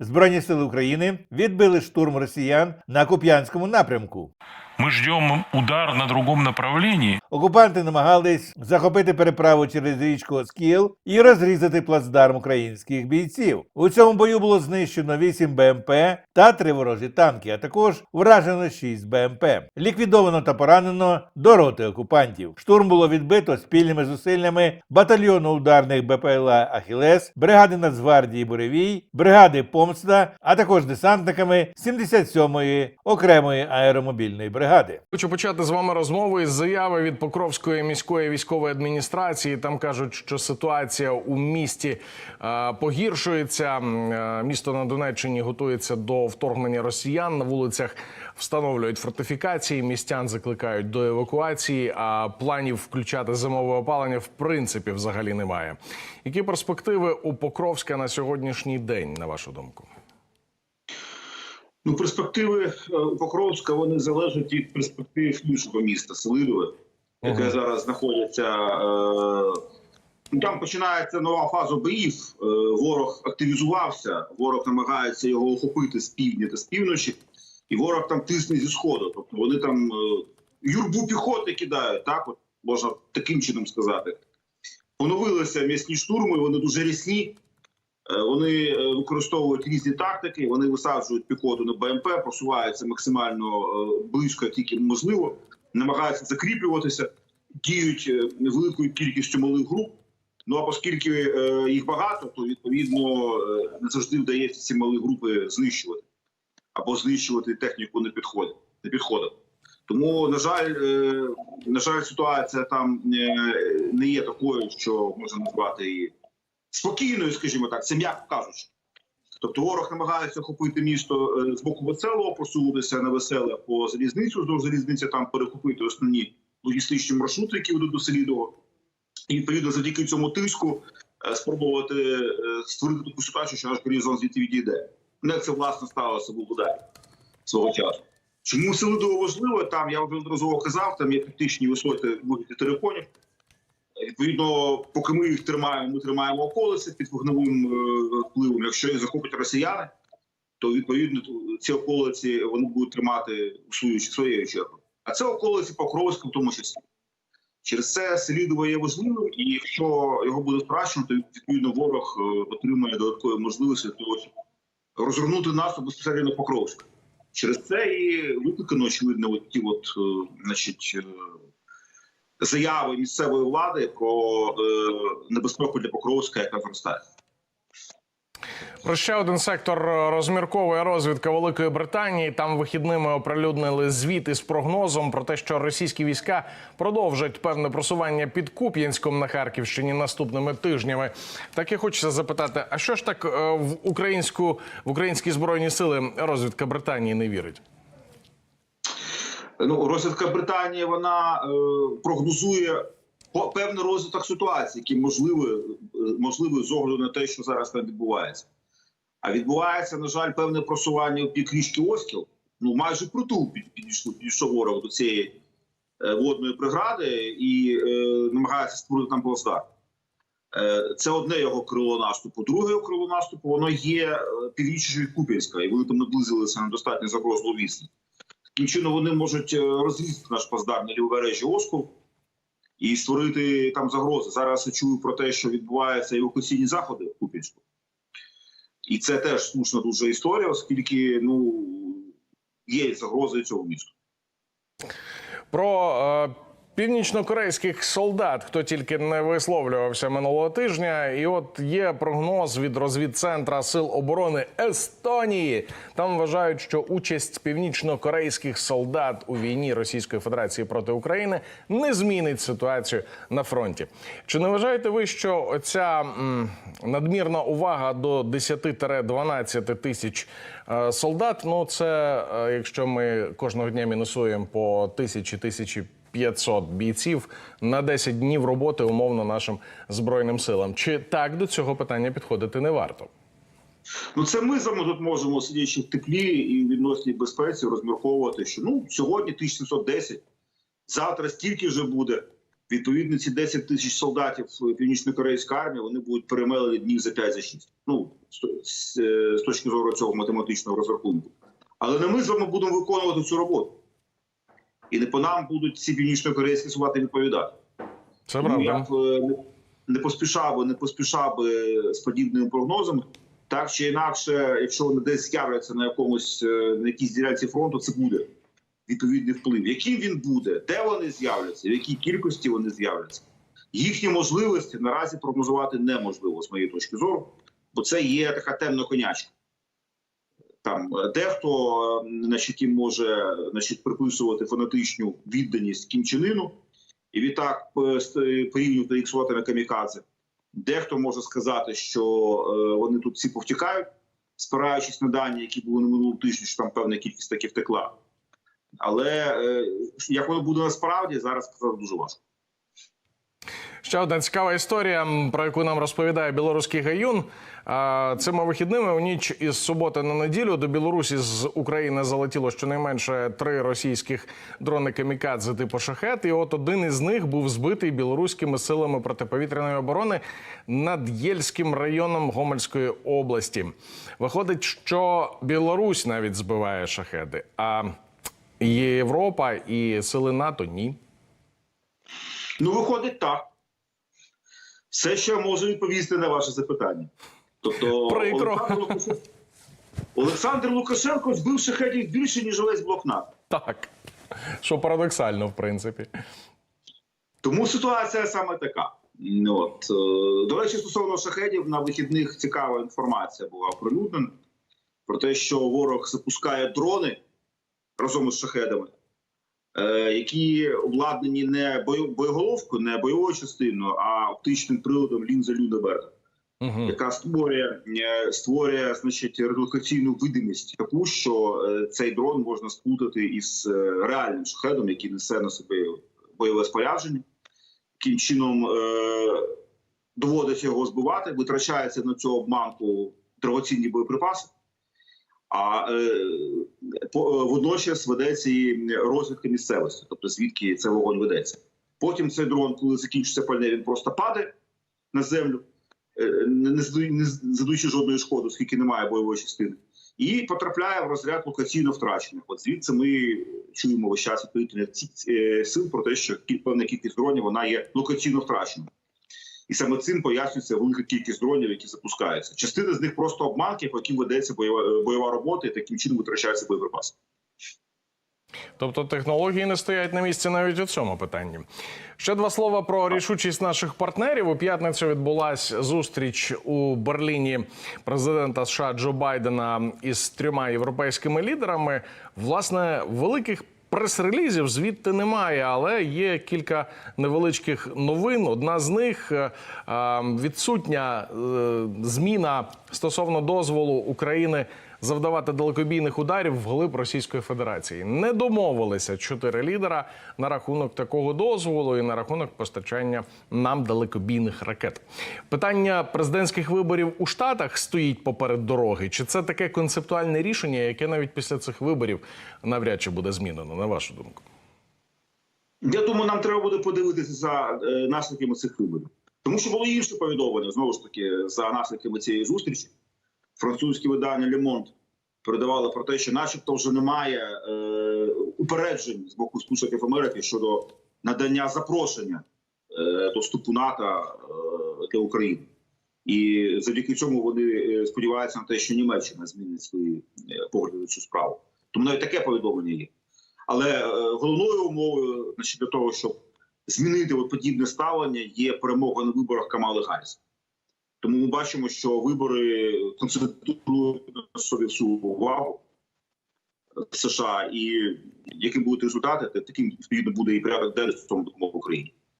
Збройні сили України відбили штурм росіян на Куп'янському напрямку. Ми чекаємо удар на другому направлении. Окупанти намагались захопити переправу через річку Оскіл і розрізати плацдарм українських бійців. У цьому бою було знищено 8 БМП та 3 ворожі танки, а також вражено 6 БМП. Ліквідовано та поранено до роти окупантів. Штурм було відбито спільними зусиллями батальйону ударних БПЛА Ахілес, бригади Нацгвардії Буревій, бригади Помста, а також десантниками 77-ї окремої аеромобільної бригади. Хочу почати з вами розмову із заяви від Покровської міської військової адміністрації. Там кажуть, що ситуація у місті е, погіршується. Е, Місто на Донеччині готується до вторгнення росіян. На вулицях встановлюють фортифікації. Містян закликають до евакуації. А планів включати зимове опалення в принципі взагалі немає. Які перспективи у Покровська на сьогоднішній день, на вашу думку? Ну, перспективи е, Покровська вони залежать від перспектив іншого міста Селидове, яке зараз знаходиться. Е, там починається нова фаза боїв. Е, ворог активізувався, ворог намагається його охопити з півдня та з півночі, і ворог там тисне зі сходу. Тобто вони там е, юрбу піхоти кидають, так от можна таким чином сказати. Поновилися м'ясні штурми, вони дуже рісні. Вони використовують різні тактики. Вони висаджують піхоту на БМП, просуваються максимально близько, тільки можливо, намагаються закріплюватися, діють е, великою кількістю малих груп. Ну а оскільки е, їх багато, то відповідно е, не завжди вдається ці малі групи знищувати або знищувати техніку на підходах. На підходах. Тому, на жаль, на жаль, ситуація там не є такою, що можна назвати її спокійною, скажімо так, це м'яко кажучи. Тобто ворог намагається охопити місто е, з боку веселого, просунутися на веселе по залізницю, здовж залізниці там перехопити основні логістичні маршрути, які ведуть до Селідова. І відповідно завдяки цьому тиску е, спробувати е, створити таку ситуацію, що наш горизонт звідти відійде. Ну, як це власне сталося в Ударі свого часу. Чому Селидово важливо? Там я вже одразу казав, там є критичні висоти вигляді териконів. Відповідно, поки ми їх тримаємо, ми тримаємо околиці під вогневим е, впливом. Якщо їх захоплять росіяни, то відповідно ці околиці вони будуть тримати у свою своєю чергою. А це околиці Покровська в тому числі. Через це Селідово є важливим, і якщо його буде втрачено, то відповідно ворог е, отримає додаткові можливості того, щоб розгорнути наступ безпосередньо на Покровськ. Через це і викликано очевидно от ті, от, е, значить. Е, заяви місцевої влади про е, небезпеку для Покровська, яка зростає. Про ще один сектор розмірковує розвідка Великої Британії. Там вихідними оприлюднили звіт із прогнозом про те, що російські війська продовжать певне просування під Куп'янськом на Харківщині наступними тижнями. Так і хочеться запитати: а що ж так е, в українську в українські збройні сили розвідка Британії не вірить? Ну, розвідка Британії вона е, прогнозує певний розвиток ситуації, який можливий, е, можливий з огляду на те, що зараз там відбувається. А відбувається, на жаль, певне просування в бік річки Оскіл. Ну, майже притул під- підійшов, підійшов ворог до цієї е, водної прегради і е, намагається створити там плацдарм. Е, Це одне його крило наступу. Друге його крило наступу воно є е, північніше від Куп'янська, і вони там наблизилися на достатньо загрозливу відстань. Таким чином вони можуть е, розрізати наш плацдарм на лівобережжі Оскол і створити там загрози. Зараз я чую про те, що відбуваються евакуаційні заходи в Куп'янську. І це теж слушна дуже історія, оскільки ну є загрози цього місту. Про е, північнокорейських солдат, хто тільки не висловлювався минулого тижня, і от є прогноз від розвідцентра сил оборони Естонії. Там вважають, що участь північнокорейських солдат у війні Російської Федерації проти України не змінить ситуацію на фронті. Чи не вважаєте ви, що оця м, надмірна увага до 10-12 тисяч е, солдат? Ну це е, якщо ми кожного дня мінусуємо по тисячі тисячі 500 бійців на 10 днів роботи умовно нашим збройним силам. Чи так до цього питання підходити не варто? Ну це ми тут можемо сидячи в теплі і в відносній безпеці розмірковувати, що ну сьогодні 1710, завтра стільки вже буде. Відповідно, ці 10 тисяч солдатів північно-корейської армії вони будуть перемелені днів за 5 за 6. Ну з, з точки зору цього математичного розрахунку. Але не ми з вами будемо виконувати цю роботу. І не по нам будуть ці північно-корейські солдати відповідати. Це правда. я б е, не- поспішав не поспішав з подібними прогнозами. Так чи інакше, якщо вони десь з'являться на якомусь е, на якійсь ділянці фронту, це буде відповідний вплив. Яким він буде, де вони з'являться, в якій кількості вони з'являться, їхні можливості наразі прогнозувати неможливо з моєї точки зору, бо це є така темна конячка. Там е, дехто е, значить, їм може значить, приписувати фанатичну відданість кімчинину, і відтак порівнювати їх з камікадзе. Дехто може сказати, що е, вони тут всі повтікають, спираючись на дані, які були на минулому тижні, що там певна кількість таки втекла. Але як воно буде насправді, зараз сказати дуже важко. Ще одна цікава історія, про яку нам розповідає білоруський гаюн. Цими вихідними у ніч із суботи на неділю до Білорусі з України залетіло щонайменше три російських дрони камікадзе типу шахет. І от один із них був збитий білоруськими силами протиповітряної оборони над Єльським районом Гомельської області. Виходить, що Білорусь навіть збиває шахеди, а Європа і сили НАТО ні. Ну, виходить так. Все, що я можу відповісти на ваше запитання. Тобто, Прикро. Олександр Лукашенко, збив шахетів більше, ніж увесь блок НАТО. Так, що парадоксально, в принципі. Тому ситуація саме така. От, е, до речі, стосовно шахедів, на вихідних цікава інформація була оприлюднена про те, що ворог запускає дрони разом із шахедами, які обладнані не боєголовкою, не бойовою частиною, а оптичним приладом лінза Люнеберга, Угу. яка створює, е, створює значить, релокаційну видимість таку, що е, цей дрон можна сплутати із е, реальним шахедом, який несе на собі бойове спорядження яким чином е, доводиться його збивати, витрачається на цю обманку дорогоцінні боєприпаси, а е, по, е, водночас ведеться і розвідка місцевості, тобто звідки цей вогонь ведеться. Потім цей дрон, коли закінчиться пальне, він просто падає на землю, е, не, задаючи жодної шкоди, оскільки немає бойової частини, і потрапляє в розряд локаційно втрачених. От звідси ми чуємо весь час відповідних е, сил про те, що певна кількість дронів вона є локаційно втраченою. І саме цим пояснюється велика кількість дронів, які запускаються. Частина з них просто обманки, по яким ведеться бойова, бойова робота, і таким чином витрачаються боєприпаси. Тобто технології не стоять на місці навіть у цьому питанні. Ще два слова про рішучість наших партнерів. У п'ятницю відбулася зустріч у Берліні президента США Джо Байдена із трьома європейськими лідерами. Власне, великих прес-релізів звідти немає, але є кілька невеличких новин. Одна з них е, е, відсутня е, зміна стосовно дозволу України завдавати далекобійних ударів вглиб Російської Федерації. Не домовилися чотири лідера на рахунок такого дозволу і на рахунок постачання нам далекобійних ракет. Питання президентських виборів у Штатах стоїть поперед дороги. Чи це таке концептуальне рішення, яке навіть після цих виборів навряд чи буде змінено, на вашу думку? Я думаю, нам треба буде подивитися за е, наслідками цих виборів. Тому що було інше повідомлення, знову ж таки, за наслідками цієї зустрічі. Французьке видання Le Monde передавало про те, що начебто вже немає е, упереджень з боку Сполучених Америки щодо надання запрошення е, до НАТО е, для України. І завдяки цьому вони е, сподіваються на те, що Німеччина змінить свої е, погляди на цю справу. Тому навіть таке повідомлення є. Але е, головною умовою значить, для того, щоб змінити подібне ставлення, є перемога на виборах Камали Гарріс. Тому ми бачимо, що вибори концентрують на собі всю увагу США, і яким будуть результати, таким відповідно буде і порядок денний допомоги Україні.